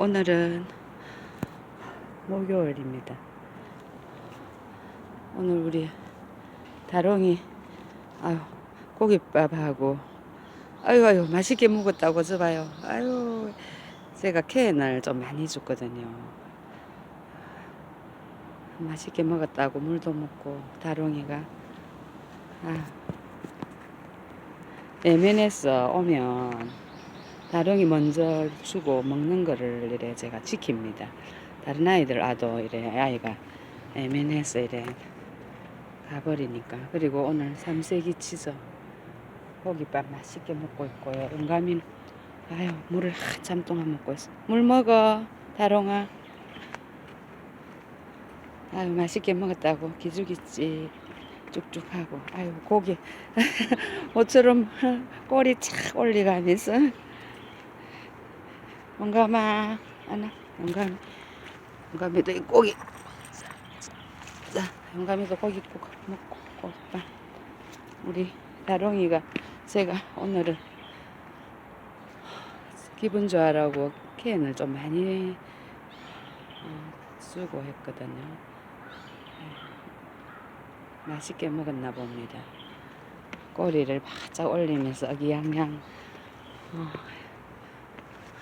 오늘은 목요일입니다. 오늘 우리 다롱이 아유 고깃밥하고 아유 아유 맛있게 먹었다고 저봐요. 아유 제가 캔을 좀 많이 줬거든요. 맛있게 먹었다고 물도 먹고 다롱이가 아 MN에서 오면 다롱이 먼저 주고 먹는 거를 이래 제가 지킵니다. 다른 아이들 와도 이래 아이가 애매해서 이래 가버리니까. 그리고 오늘 삼색이 치즈 고기밥 맛있게 먹고 있고요. 은가민 아유 물을 한참 동안 먹고 있어. 물 먹어 다롱아. 아유 맛있게 먹었다고 기죽이지 쭉쭉하고 아유 고기 모처럼 꼬리 착 올리가면서 용감아 하나 용감이 용감이도 이 고기. 자 용감이도 고기 국 먹고 고기밥 우리 다롱이가 제가 오늘은 기분 좋아라고 캔을 좀 많이 어, 쓰고 했거든요. 네. 맛있게 먹었나 봅니다. 꼬리를 바짝 올리면서 어기양양. 어,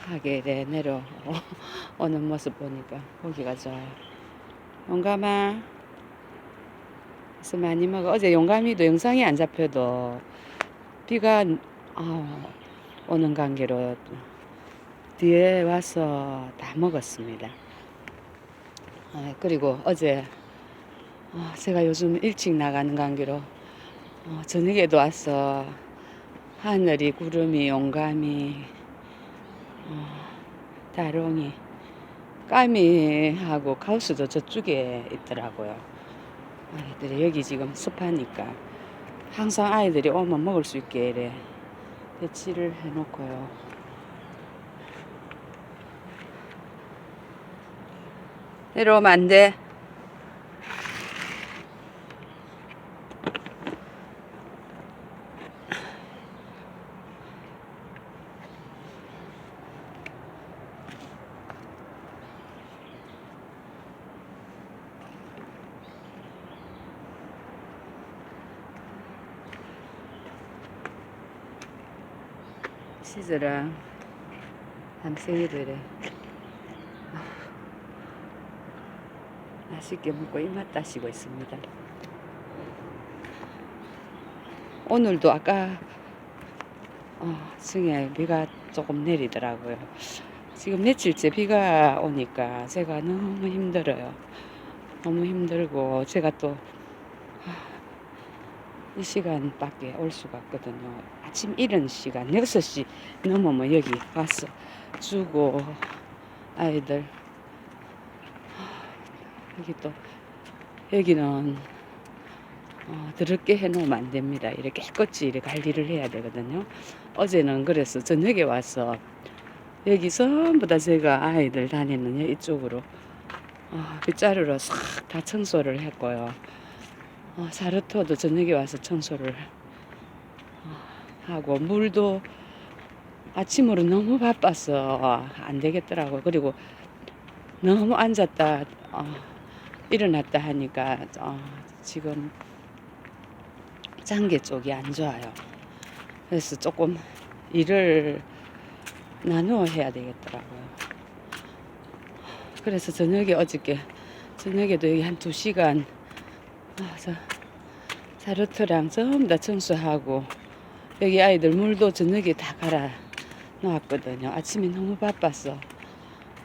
하게 돼 내려 오는 모습 보니까 보기가 좋아요. 용감아, 그래서 많이 먹어. 어제 용감이도 영상이 안 잡혀도 비가 어, 오는 관계로 뒤에 와서 다 먹었습니다. 아, 그리고 어제 어, 제가 요즘 일찍 나가는 관계로 어, 저녁에도 와서 하늘이 구름이 용감이 어, 다롱이 까미하고 가우스도 저쪽에 있더라고요. 아이들이 여기 지금 습하니까 항상 아이들이 오면 먹을 수 있게 이래 배치를 해놓고요. 내려오면 안 돼. 치즈랑 밤생이들에 맛있게 먹고 입맛 다시고 있습니다. 오늘도 아까 어, 승에 비가 조금 내리더라고요. 지금 며칠째 비가 오니까 제가 너무 힘들어요. 너무 힘들고 제가 또 이 시간밖에 올 수가 없거든요. 아침 이른 시간 6시 넘으면 여기 와서 주고 아이들 여기 또 여기는 어, 더럽게 해놓으면 안 됩니다. 이렇게 깨끗이 이렇게 관리를 해야 되거든요. 어제는 그래서 저녁에 와서 여기 전부 다 제가 아이들 다니는 이쪽으로 어, 빗자루로 싹 다 청소를 했고요. 어, 사르토도 저녁에 와서 청소를 어, 하고 물도 아침으로 너무 바빠서 안 되겠더라고요. 그리고 너무 앉았다 어, 일어났다 하니까 어, 지금 장계 쪽이 안 좋아요. 그래서 조금 일을 나누어 해야 되겠더라고요. 그래서 저녁에 어저께 저녁에도 여기 한 두 시간 아, 저 사르트랑 전부 다 청소하고 여기 아이들 물도 저녁에 다 갈아 놓았거든요. 아침에 너무 바빠서.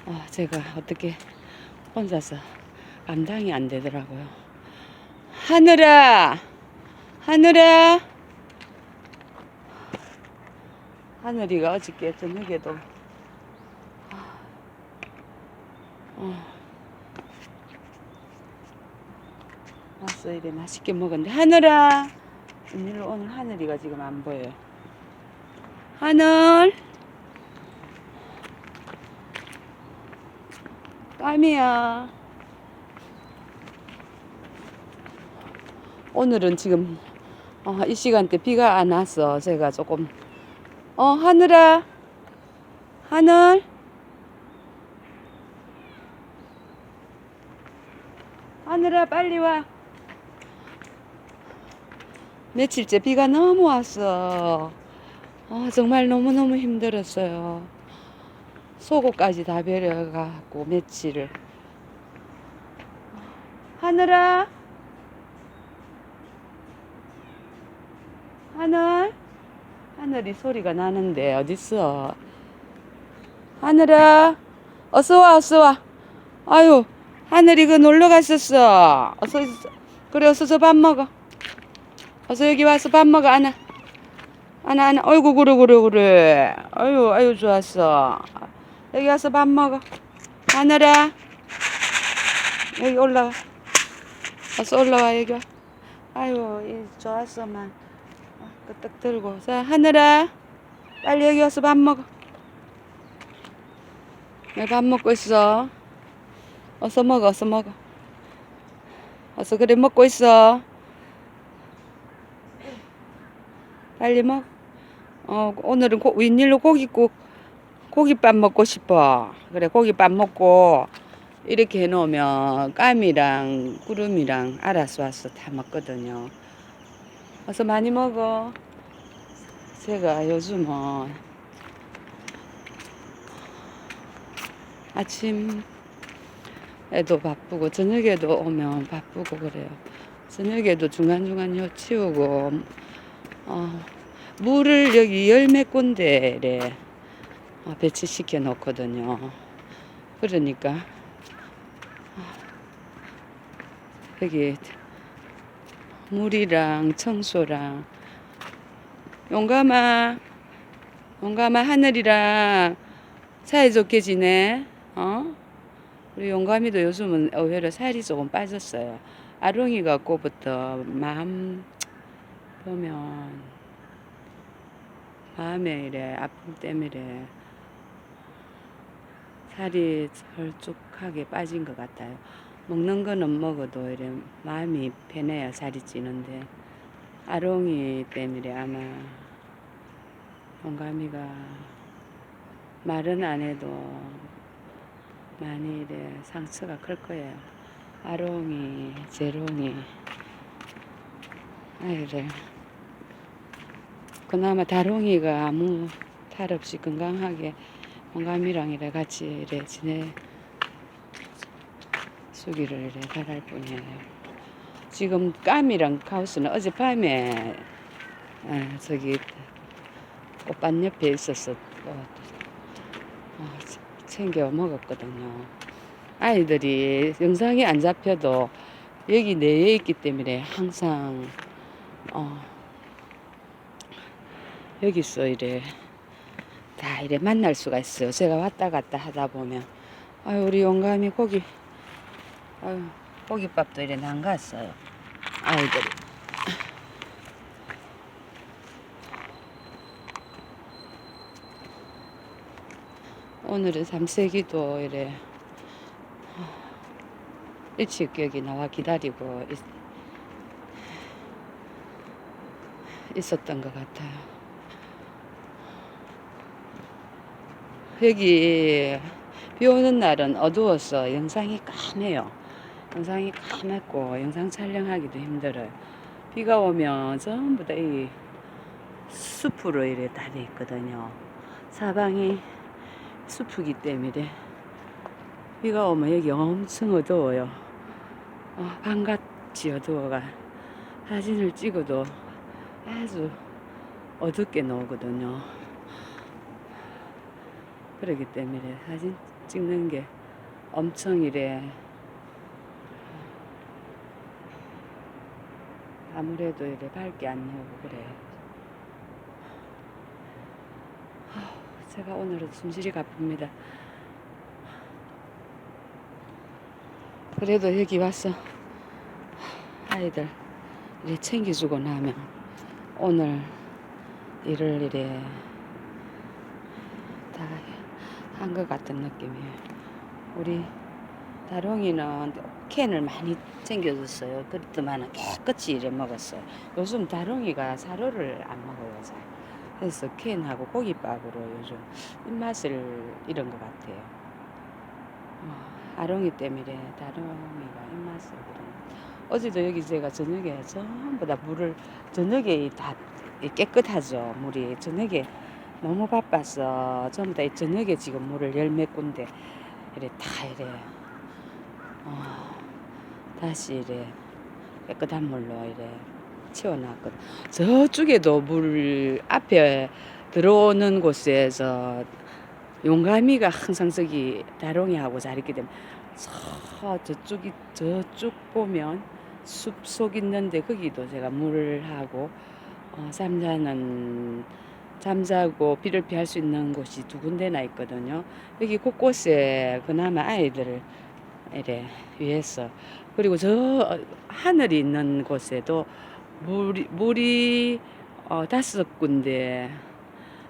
아, 제가 어떻게 혼자서 감당이 안 되더라고요. 하늘아, 하늘아, 하늘이가 어저께 저녁에도 어, 왔어. 이래 맛있게 먹었는데. 하늘아, 웬 일로 오늘 하늘이가 지금 안 보여요. 하늘! 까미야. 오늘은 지금 어, 이 시간대 비가 안 왔어. 제가 조금 어 하늘아 하늘 하늘아 빨리 와 며칠째 비가 너무 왔어. 어, 정말 너무너무 힘들었어요. 속옷까지 다 베려가고 며칠을. 하늘아. 하늘. 하늘이 소리가 나는데 어딨어? 하늘아. 어서 와 어서 와. 아유 하늘이 그 놀러 갔었어. 어서 그래 어서 저 밥 먹어. 어서 여기 와서 밥 먹어 안아. 안아 안아. 어이구 그래 그래 그래. 아유 아유 좋았어. 여기 와서 밥 먹어. 하늘아. 여기 올라와. 어서 올라와 여기 와. 아유 이 좋았어만. 끄떡 들고. 자 하늘아. 빨리 여기 와서 밥 먹어. 내밥 먹고 있어. 어서 먹어, 어서 먹어. 어서 그래 먹고 있어. 빨리 먹어. 어, 오늘은 고, 웬일로 고기국, 고기밥 먹고 싶어. 그래, 고기밥 먹고, 이렇게 해놓으면 까미랑 구름이랑 알아서 와서 다 먹거든요. 어서 많이 먹어. 제가 요즘은 아침에도 바쁘고 저녁에도 오면 바쁘고 그래요. 저녁에도 중간중간 요 치우고 어, 물을 여기 열몇 군데에 어, 배치시켜 놓거든요. 그러니까 어, 여기 물이랑 청소랑 용감아 용감아 하늘이랑 사이좋게 지내? 어? 우리 용감이도 요즘은 의외로 살이 조금 빠졌어요. 아롱이 갖고부터 마음 보면 마음에 이래 아픔 때문에 살이 헐쭉하게 빠진 것 같아요. 먹는 거는 먹어도 이래 마음이 편해야 살이 찌는데 아롱이 때문에 아마 용감이가 말은 안 해도 많이 이래 상처가 클 거예요. 아롱이, 재롱이. 아 이래. 그나마 다롱이가 아무 탈 없이 건강하게 영감이랑 이래 같이 이래 지내 수기를 이래 바랄 뿐이에요. 지금 까미랑 카우스는 어젯밤에 아, 저기 꽃밭 옆에 있었어. 어, 어, 챙겨 먹었거든요. 아이들이 영상이 안 잡혀도 여기 내에 있기 때문에 항상 어, 여기서 이래 다 이래 만날 수가 있어요. 제가 왔다 갔다 하다 보면 아유 우리 영감이 고기 아유 고깃밥도 이래 남갔어요. 아이들이 오늘은 삼세기도 이래 일찍 여기 나와 기다리고 있, 있었던 것 같아요. 여기 비 오는 날은 어두워서 영상이 까매요. 영상이 까맣고 영상 촬영하기도 힘들어요. 비가 오면 전부 다 이 숲으로 이래 다돼 있거든요. 사방이 숲이기 때문에 비가 오면 여기 엄청 어두워요. 어, 밤같이 어두워가 사진을 찍어도 아주 어둡게 나오거든요. 그렇기 때문에 사진 찍는 게 엄청 이래 아무래도 이래 밝게 안 나오고. 아우, 제가 오늘은 숨실이 가쁩니다. 그래도 여기 와서 아이들 이래 챙겨주고 나면 오늘 일을 이래 다 한 것 같은 느낌이에요. 우리 다롱이는 캔을 많이 챙겨줬어요. 그랬더만 깨끗이 이래 먹었어요. 요즘 다롱이가 사료를 안 먹어요. 잘. 그래서 캔하고 고깃밥으로 요즘 입맛을 잃은 것 같아요. 어, 아롱이 때문에 다롱이가 입맛을 그런. 어제도 여기 제가 저녁에 전부 다 물을 저녁에 다 깨끗하죠 물이 저녁에 너무 바빠서 전부 다이 저녁에 지금 물을 열 몇 군데 이래 다 이래 어, 다시 이래 깨끗한 물로 이래 채워놨거든. 저쪽에도 물 앞에 들어오는 곳에서 용가미가 항상 저기 다롱이하고 잘 있기 때문에 저 저쪽이 저쪽 보면 숲속 있는데 거기도 제가 물을 하고 어, 잠자는 잠자고 비를 피할 수 있는 곳이 두 군데나 있거든요. 여기 곳곳에 그나마 아이들을 이래 위해서 그리고 저 하늘이 있는 곳에도 물이 물이 어, 다섯 군데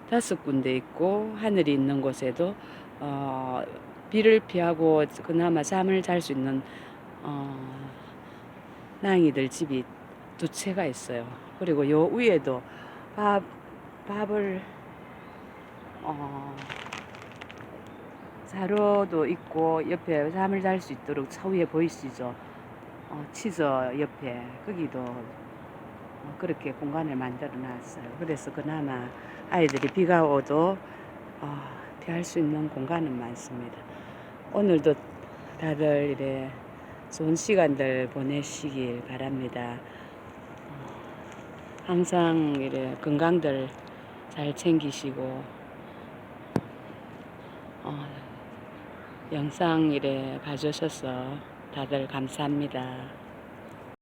다섯 군데 있고 하늘이 있는 곳에도 어, 비를 피하고 그나마 잠을 잘 수 있는 어, 낭이들 집이 두 채가 있어요. 그리고 요 위에도 밥 밥을 어, 자루도 있고 옆에 잠을 잘 수 있도록 저 위에 보이시죠? 어, 치즈 옆에 거기도 어, 그렇게 공간을 만들어 놨어요. 그래서 그나마 아이들이 비가 오도 어, 피할 수 있는 공간은 많습니다. 오늘도 다들 이래 좋은 시간들 보내시길 바랍니다. 어, 항상 이래 건강들 잘 챙기시고 어, 영상 이래 봐주셔서 다들 감사합니다.